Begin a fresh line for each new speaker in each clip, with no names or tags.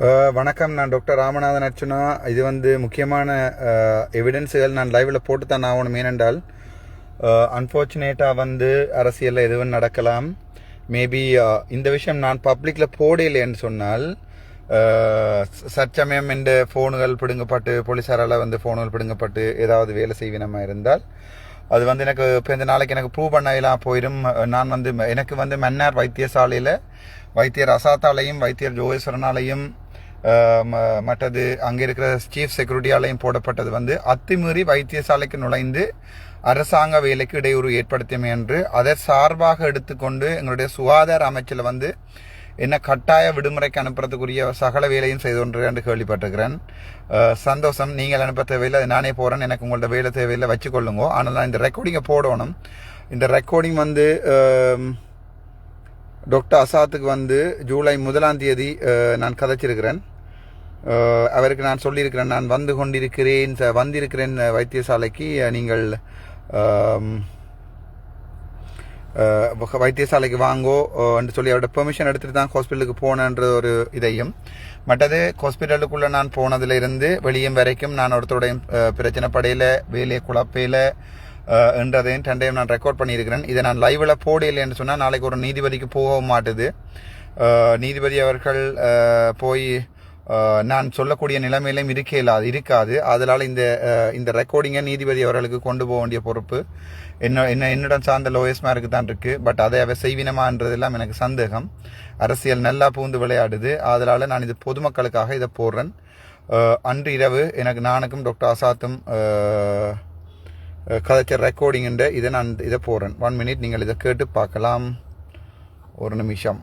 வணக்கம். நான் டாக்டர் ராமநாதன் அர்ச்சுனா. இது வந்து முக்கியமான எவிடன்ஸுகள் நான் லைவில் போட்டு தான் ஆகணும். ஏனென்றால் அன்ஃபார்ச்சுனேட்டாக வந்து அரசியலில் எதுவும் நடக்கலாம். மேபி இந்த விஷயம் நான் பப்ளிக்கில் போடலைன்னு சொன்னால் சச்சமயம் சற்சமயம் இந்த ஃபோனுகள் பிடுங்கப்பட்டு போலீஸாரால் வந்து ஃபோனுகள் பிடுங்கப்பட்டு ஏதாவது வேலை செய்வினமாக இருந்தால் அது வந்து எனக்கு இப்போ இந்த நாளைக்கு எனக்கு ப்ரூவ் பண்ணலாம் போயிடும் நான் வந்து எனக்கு வந்து மன்னார் வைத்தியசாலையில் வைத்தியர் அசாத்தாலையும் வைத்தியர் ஜோகேஸ்வரனாலையும் மற்றது அங்கே இருக்கிற சீஃப் செக்யூரிட்டியாலையும் போடப்பட்டது வந்து அத்துமீறி வைத்தியசாலைக்கு நுழைந்து அரசாங்க வேலைக்கு இடையூறு ஏற்படுத்தியமை என்று அதை சார்பாக எடுத்துக்கொண்டு எங்களுடைய சுகாதார அமைச்சில் வந்து என்ன கட்டாய விடுமுறைக்கு அனுப்புறதுக்குரிய சகல வேலையும் செய்து என்று கேள்விப்பட்டிருக்கிறேன். சந்தோஷம். நீங்கள் அனுப்ப தேவையில்லை அது நானே போகிறேன் எனக்கு உங்களோட வேலை தேவையில்லை வச்சுக்கொள்ளுங்க. ஆனால் நான் இந்த ரெக்கார்டிங்கை போடணும். இந்த ரெக்கார்டிங் வந்து டாக்டர் அசாத்துக்கு வந்து ஜூலை முதலாம் தேதி நான் கதைச்சிருக்கிறேன். அவருக்கு நான் சொல்லியிருக்கிறேன் நான் வந்து கொண்டிருக்கிறேன் வந்திருக்கிறேன் வைத்தியசாலைக்கு நீங்கள் வைத்தியசாலைக்கு வாங்கோ என்று சொல்லி அவரோட பெர்மிஷன் எடுத்துட்டு தான் ஹாஸ்பிட்டலுக்கு போனேன்ற ஒரு இதையும். மற்றது ஹாஸ்பிட்டலுக்குள்ள நான் போனதுல இருந்து வெளியும் வரைக்கும் நான் ஒருத்தருடைய பிரச்சனை படையில வேலையை குழப்பையில என்றதையும் ரெண்டையும் நான் ரெக்கார்ட் பண்ணியிருக்கிறேன். இதை நான் லைவ்ல போடலைன்னு சொன்னால் நாளைக்கு ஒரு நீதிபதிக்கு போகவும் மாட்டுது. நீதிபதி அவர்கள் போய் நான் சொல்லக்கூடிய நிலைமையிலும் இருக்க இல்லாது இருக்காது. அதனால் இந்த இந்த ரெக்கார்டிங்கை நீதிபதி அவர்களுக்கு கொண்டு போக வேண்டிய பொறுப்பு என்ன என்ன என்னிடம் சார்ந்த லோயஸ்மாருக்கு தான் இருக்குது பட் அதை அவை செய்வினமான்றதெல்லாம் எனக்கு சந்தேகம். அரசியல் நல்லா பூந்து விளையாடுது. அதனால் நான் இது பொதுமக்களுக்காக இதை போடுறேன். அன்று இரவு எனக்கு நானுக்கும் டாக்டர் ஆசாத்தும் கதைச்ச ரெக்கார்டிங் இதை நான் இதை போடுறேன். ஒன் மினிட் நீங்கள் இதை கேட்டு பார்க்கலாம். ஒரு நிமிஷம்.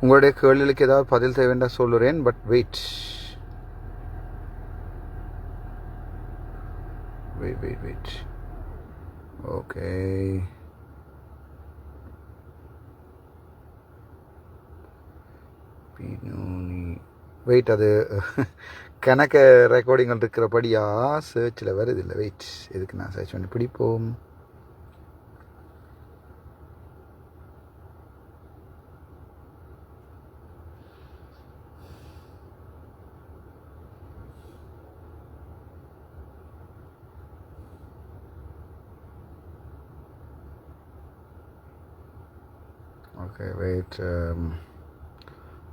உங்களுடைய கேள்விகளுக்கு ஏதாவது பதில் செய்ய வேண்டாம் சொல்லுறேன் but wait wait wait wait okay wait அது கணக்க ரெக்கார்டிங்கள் இருக்கிறபடியா சர்ச்சில் வருது இல்லை? வெயிட் எதுக்கு நான் சர்ச் பண்ணி பிடிப்போம்? ஓகே வெயிட்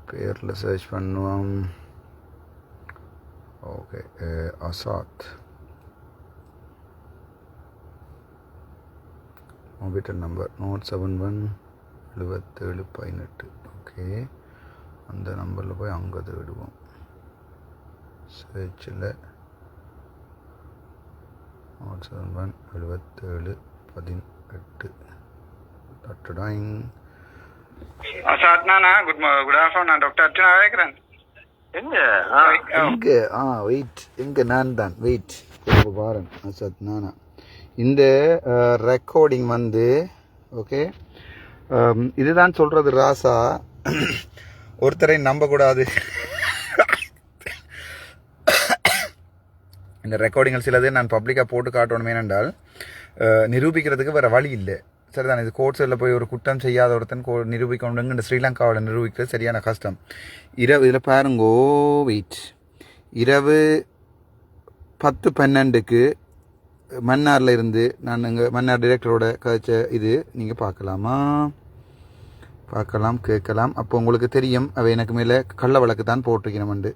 பேரில் சர்ச் பண்ணுவோம் okay Azad mobile number note seven one எழுபத்தேழு பதினெட்டு ஓகே அந்த நம்பரில் போய் அங்கே தேடுவோம் சர்ச்சில் செவன் ஒன் எழுபத்தேழு பதினெட்டு டாக்டர்
சாத்னானா குட் குட் ஆஃப்டர்நூன் நான் டாக்டர் அர்ச்சனா கேட்குறேன்
எங்க? ஆ,
எங்கே ஆ வெயிட் எங்கே நான் தான் வெயிட் பாரன் அசத் நானா இந்த ரெக்கார்டிங் வந்து ஓகே இதுதான் சொல்கிறது ராசா. ஒருத்தரை நம்பக்கூடாது. இந்த ரெக்கார்டிங்கள் சிலது நான் பப்ளிக்காக போட்டு காட்டணுமே என்றால் நிரூபிக்கிறதுக்கு வேறு வழி இல்லை. சரிதான்? இது கோர்ட்ஸில் போய் ஒரு குற்றம் செய்யாத ஒருத்தன் கோ நிரூபிக்கணுங்க இந்த ஸ்ரீலங்காவில் நிரூபிக்கிறது சரியான கஷ்டம். இரவு இதில் பாருங்கோ வெயிட் இரவு பத்து பன்னெண்டுக்கு மன்னாரில் இருந்து நான் இங்கே மன்னார் டிரெக்டரோட கதைச்ச இது நீங்கள் பார்க்கலாமா? பார்க்கலாம் கேட்கலாம். அப்போ உங்களுக்கு தெரியும் அவை எனக்கு மேலே கள்ள வழக்கு தான்
போட்டிருக்கணும்ண்டு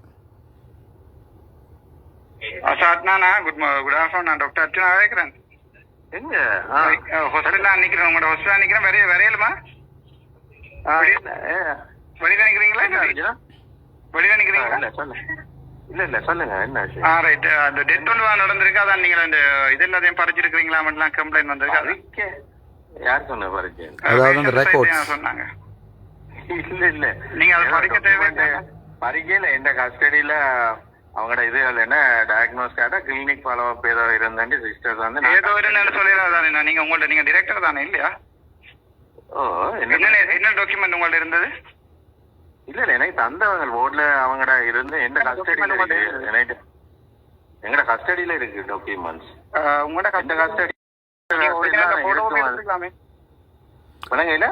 குட் குட் ஆஃப்டர்நூன் நான் டாக்டர் அர்ச்சனா கேட்குறேன்
எங்க? ஆ,
ஹாஸ்பிட்டலில் நிற்கிறேன் உங்களோட ஹாஸ்பிட்டல் நிற்கிறேன் வரைய வரையலுமா வெளியில
ஆச்சுன்னா?
வெளியில
இல்ல சொல்லு இல்ல சொல்லுங்க என்ன ஆச்சு
ஆ ரைட் அந்த டெத் ஒன்று நடந்திருக்கு அதான் நீங்கள் அந்த இது எல்லாத்தையும் பறிச்சிருக்கிறீங்களா மட்டும் கம்ப்ளைண்ட் வந்திருக்கு
யார் சொன்ன பறிச்சு
அதாவது அந்த records.
சொன்னாங்க.
இல்ல இல்ல.
நீங்க அதை பறிக்க தேவையில்லை.
பறிக்கையில எந்த கஸ்டடியில அவங்களோட இது என்ன டயக்னோஸ் காட்ட கிளினிக் ஃபாலோ அப் ஏதோ இருந்தேன் சிஸ்டர்ஸ் வந்து
ஏதோ ஒரு சொல்லிடுறதா தானே நீங்க உங்கள்ட்ட நீங்க டிரெக்டர் தானே இல்லையா?
ஓ என்ன
என்ன டாக்குமெண்ட் உங்கள்ட்ட இருந்தது?
இல்ல இல்ல எனக்கு தந்தவங்க போர்ட்ல அவங்கட இருந்து எந்த கஸ்டடியில எனக்கு எங்கட கஸ்டடியில இருக்கு டாக்குமெண்ட்ஸ்
உங்களோட
கஸ்டடி
எடுத்துக்கலாமே.
விளங்கையில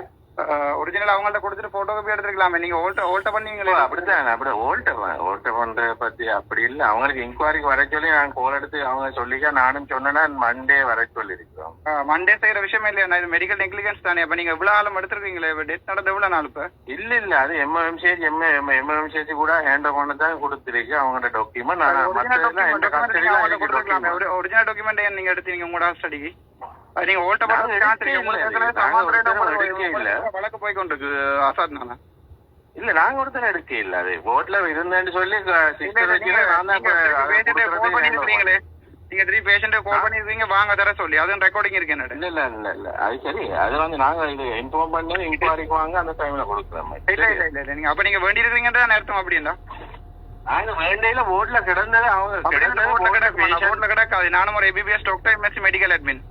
ஒரிஜினல் அவங்கள்ட்ட கொடுத்துட்டு போட்டோ காப்பி எடுத்துக்கலாமே நீங்க ஓல்ட்ட ஓல்ட்ட பண்ணீங்களே.
அப்படித்தான் அப்படி ஓல்ட்ட ஓல்ட்ட பண்ற பத்தி அப்படி இல்ல. அவங்களுக்கு இன்கொயரிக்கு வர சொல்லி நான் கோல் எடுத்து அவங்க சொல்லிக்க நானும் சொன்னேன்னா மண்டே வர சொல்லி இருக்கிறோம்
மண்டே செய்யற விஷயமே இல்லையா? இது மெடிக்கல் நெக்லிகன்ஸ் தானே. அப்ப நீங்க இவ்வளவு ஆளும் எடுத்துருக்கீங்களே? டெத் நடந்த எவ்வளவு நாள் இப்ப?
இல்ல இல்ல. அது எம்எம்சிஹெச் எம்ஏ எம்எம்சிஹெச் கூட ஹேண்ட் பண்ண தான் கொடுத்துருக்கு. அவங்களோட டாக்குமெண்ட் நான்.
ஒரிஜினல் டாக்குமெண்ட் நீங்க எடுத்தீங்க உங்களோட ஸ்டடிக்கு நீங்க
இல்லை.
வழக்கு போய் கொண்டிருக்கு ஆசாத் நானா?
இல்ல நாங்க ஒருத்தர் எடுக்க இல்ல. அது போட்ல இருந்தேன்னு சொல்லி
பண்ணிருக்கீங்களே நீங்க த்ரீ பேஷண்ட் கால் பண்ணிருக்கீங்க வாங்க தர சொல்லி. அதுவும் ரெக்கார்டிங் இருக்கு என்னோட.
இல்ல இல்ல இல்ல இல்ல. அது சரி. அது வந்து நாங்க இது இன்ஃபார்ம் பண்ணி இன்கொயரிக்கு வாங்க அந்த டைம்ல கொடுக்குறோம்
இல்ல இல்ல இல்ல இல்ல. நீங்க அப்ப நீங்க வேண்டி இருக்கீங்கன்ற அர்த்தம் அப்படின்னா
நாங்க வேண்டையில போர்ட்ல கிடந்தது அவங்க. கிடந்தது
போட்ல
board ல
கிடக்கு.
patient-
போட்ல கிடக்காது. நானும் ஒரு MBBS doctor MSc medical admin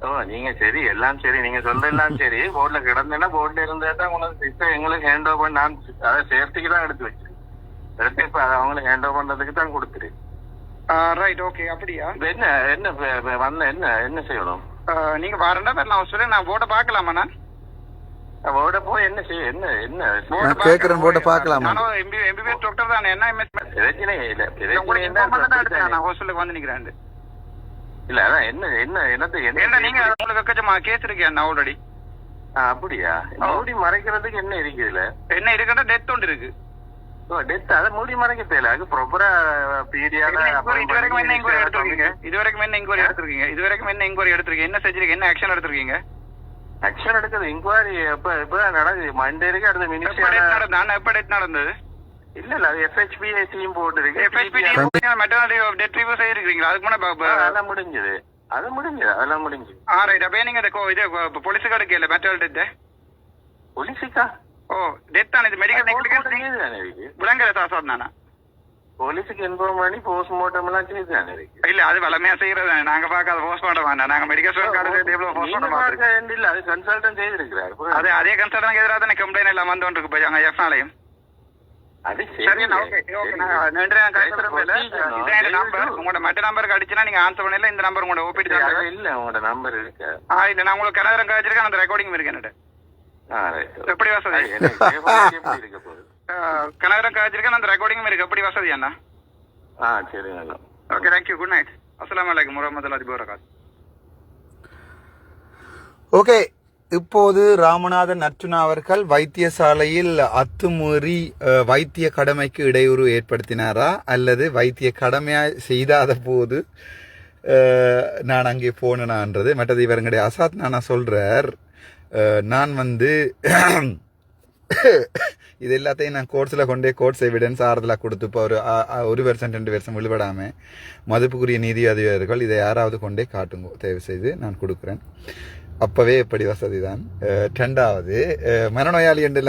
ஓ நீங்க சரி எல்லாம் சரி. நீங்க சொல்ற எல்லாம் சரி போர்ட்ல கிடந்தேன்னா போர்ட்ல இருந்தே தான் உங்களுக்கு சிஸ்டம் எங்களுக்கு ஹேண்ட் ஓவர் நான் அதை சேஃப்டிக்கு தான் எடுத்து வச்சேன் எடுத்து இப்ப அதை அவங்களுக்கு ஹேண்ட் ஓவர் பண்றதுக்கு தான் கொடுத்துரு.
ரைட் ஓகே அப்படியா?
என்ன என்ன வந்த என்ன என்ன செய்யணும்?
நீங்க வரண்டா நான் ஹாஸ்பிட்டல் நான் போட்ட பார்க்கலாமா நான்?
போர்ட போய் என்ன செய்ய என்ன என்ன?
நான் கேட்குறேன் போட்டு பார்க்கலாமா?
நானும் எம்பிபிஎஸ் டாக்டர் தான். என்ன எம்எஸ்
பிரச்சனை இல்ல. பிரச்சனை
உங்களுக்கு
என்ன
இன்ஃபார்ம் பண்ண தான் எடுத்தேன்
பிரச்சனை-
நான் ஹாஸ்பிட்டலுக்கு வந்து நிக்கிறேன்.
இல்ல அதான் என்ன என்ன என்னது என்ன
நீங்க உங்களுக்கு கச்சமா கேஸ் இருக்கேன் ஆல்ரெடி
அப்படியா? மூடி மறைக்கிறதுக்கு என்ன இருக்குதுல
என்ன இருக்குன்னா டெத் ஒன்று இருக்கு.
ஓ டெத் அதை மூடி மறைக்க தேவையில்ல அது ப்ராப்பரா பீடியால
இது வரைக்கும் என்ன எடுத்திருக்கீங்க இது வரைக்கும் என்ன இன்கொயரி எடுத்திருக்கீங்க? இது வரைக்கும் என்ன இன்கொயரி எடுத்திருக்கீங்க? என்ன செஞ்சிருக்கீங்க? என்ன ஆக்ஷன் எடுத்திருக்கீங்க?
ஆக்ஷன் எடுக்குது இன்கொயரி எப்ப எப்ப நடக்குது? மண்டே இருக்கு அடுத்த மினிஸ்டர்
நடந்தது? நான் எப்ப டெத் நடந்தது?
இல்ல இல்ல அது எஃப்ஹெச்பி டீம் போட்டு இருக்கு
எஃப்எஸ்பி மெட்டர்னரி டெத் ரிவ்யூ செய்திருக்கீங்களா அதுக்கு முன்னாடி
அதெல்லாம் முடிஞ்சது. அது முடிஞ்சது அதெல்லாம் முடிஞ்சது.
ஆ ரைட் அப்ப நீங்க இது போலீஸுக்கு எடுக்கல மெட்டல் டெத்
போலீஸுக்கா
ஓ டெத் தான் இது? மெடிக்கல்
இருக்கு
விளங்கல நானா
போலீஸுக்கு இன்ஃபார்ம் பண்ணி போஸ்ட்மார்ட்டம் எல்லாம் இருக்கு.
இல்ல அது வளமையா செய்யறது நாங்க பார்க்காத போஸ்ட்மார்ட்டம் வேண்டாம் நாங்க மெடிக்கல் ஸ்டோர் எவ்வளவு போஸ்ட்மார்ட்டம்
வேண்டியதில்ல, அது கன்சல்டன் செய்திருக்கிறார்.
அதே அதே கன்சல்டன் எதிராக தானே கம்ப்ளைண்ட் எல்லாம் வந்து கொண்டிருக்கு போய் அங்க எஃப்னாலையும். உங்களோட மற்ற நம்பருக்கு அடிச்சுனா நீங்க ஆன்சர் பண்ணல இந்த நம்பர் உங்களோட ஓபிடி
இல்ல உங்களோட நம்பர் இருக்கு.
ஆ இல்ல நான் உங்களுக்கு கனகரம் காய்ச்சிருக்கேன் அந்த ரெக்கார்டிங் இருக்கு என்னட்ட. எப்படி வசதி? கனகரம் காய்ச்சிருக்கேன் அந்த ரெக்கார்டிங் இருக்கு. எப்படி வசதி அண்ணா?
ஆ சரி
ஓகே தேங்க்யூ குட் நைட் அஸ்லாம் வலைக்கம் முகமது அதிபர்
ஓகே இப்போது ராமநாதன் அர்ஜுனா அவர்கள் வைத்தியசாலையில் அத்துமீறி வைத்திய கடமைக்கு இடையூறு ஏற்படுத்தினாரா? அல்லது வைத்திய கடமையாக செய்தாத போது நான் அங்கே போனேனான்றது. மற்றது இவருங்களுடைய அசாத் நானா சொல்கிறார் நான் வந்து இது எல்லாத்தையும் நான் கோர்ட்ஸில் கொண்டே கோர்ட்ஸ் எவிடன்ஸ் ஆறுதலாக கொடுத்து இப்போ ஒரு ஒரு வருஷம் ரெண்டு வருஷம் விழுபடாமல் மதிப்புக்குரிய நீதி அதிகாரிகள் இதை யாராவது கொண்டே காட்டுங்க தயவு செய்து நான் கொடுக்குறேன். அப்போவே எப்படி வசதி தான் ரெண்டாவது அஹ், மனநோயாளி என்று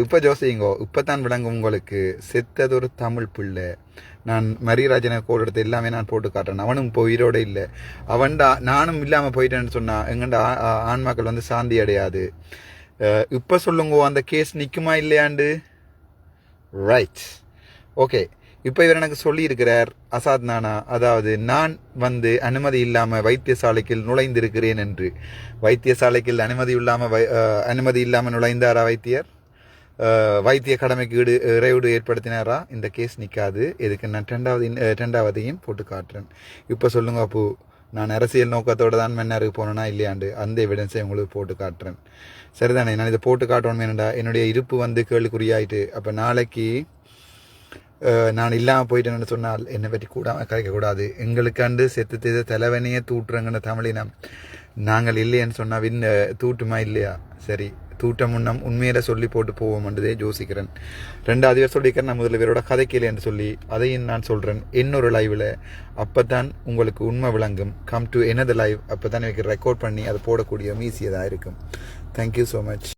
இப்போ ஜோசிங்கோ இப்போ தான் விளங்கும் உங்களுக்கு செத்தது ஒரு தமிழ் பிள்ளை. நான் மரியராஜனை கோல் எடுத்து எல்லாமே நான் போட்டு காட்டுறேன். அவனும் இப்போ உயிரோடு இல்லை. அவன்டா நானும் இல்லாமல் போயிட்டேன்னு சொன்னான் எங்கண்டா ஆன்மாக்கள் வந்து சாந்தி அடையாது. இப்போ சொல்லுங்க அந்த கேஸ் நிற்குமா இல்லையாண்டு? ரைட் ஓகே இப்போ இவர் எனக்கு சொல்லியிருக்கிறார் அசாத் நானா அதாவது நான் வந்து அனுமதி இல்லாமல் வைத்தியசாலைக்கு நுழைந்திருக்கிறேன் என்று. வைத்தியசாலைக்கு அனுமதி இல்லாமல் வை அனுமதி இல்லாமல் நுழைந்தாரா வைத்தியர்? வைத்திய கடமைக்கு ஈடு இறைவீடு ஏற்படுத்தினாரா? இந்த கேஸ் நிற்காது இதுக்கு நான் ரெண்டாவது ரெண்டாவதையும் போட்டு காட்டுறேன். இப்போ சொல்லுங்க அப்போ நான் அரசியல் நோக்கத்தோடு தான் மன்னருக்கு போனேனா இல்லையாண்டு? அந்த எவிடன்ஸை உங்களுக்கு போட்டு காட்டுறேன். சரிதானே? நான் இதை போட்டு காட்டணும் என்னடா என்னுடைய இருப்பு வந்து கேள்விக்குறியாயிட்டு. அப்போ நாளைக்கு நான் இல்லாமல் போயிட்டேன்னு சொன்னால் என்னை பற்றி கூடாமல் கிடைக்கக்கூடாது எங்களுக்காண்டு செத்து செய்த தலைவனையே தூட்டுறங்கன்னு தமிழினம். நாங்கள் இல்லைன்னு சொன்னால் வின் தூட்டுமா இல்லையா? சரி தூட்ட முன்னம் உண்மையில சொல்லி போட்டு போவோம் என்றதே யோசிக்கிறேன். ரெண்டாவது பேர் சொல்லிக்கிறேன் நான் முதல்ல பேரோட கதைக்கல என்று சொல்லி அதையும் நான் சொல்கிறேன் இன்னொரு லைவில் அப்போ தான் உங்களுக்கு உண்மை விளங்கும். கம் டு எனது லைவ் அப்போ தான் எனக்கு ரெக்கார்ட் பண்ணி அதை போடக்கூடிய மீசியதாக இருக்கும். Thank you so much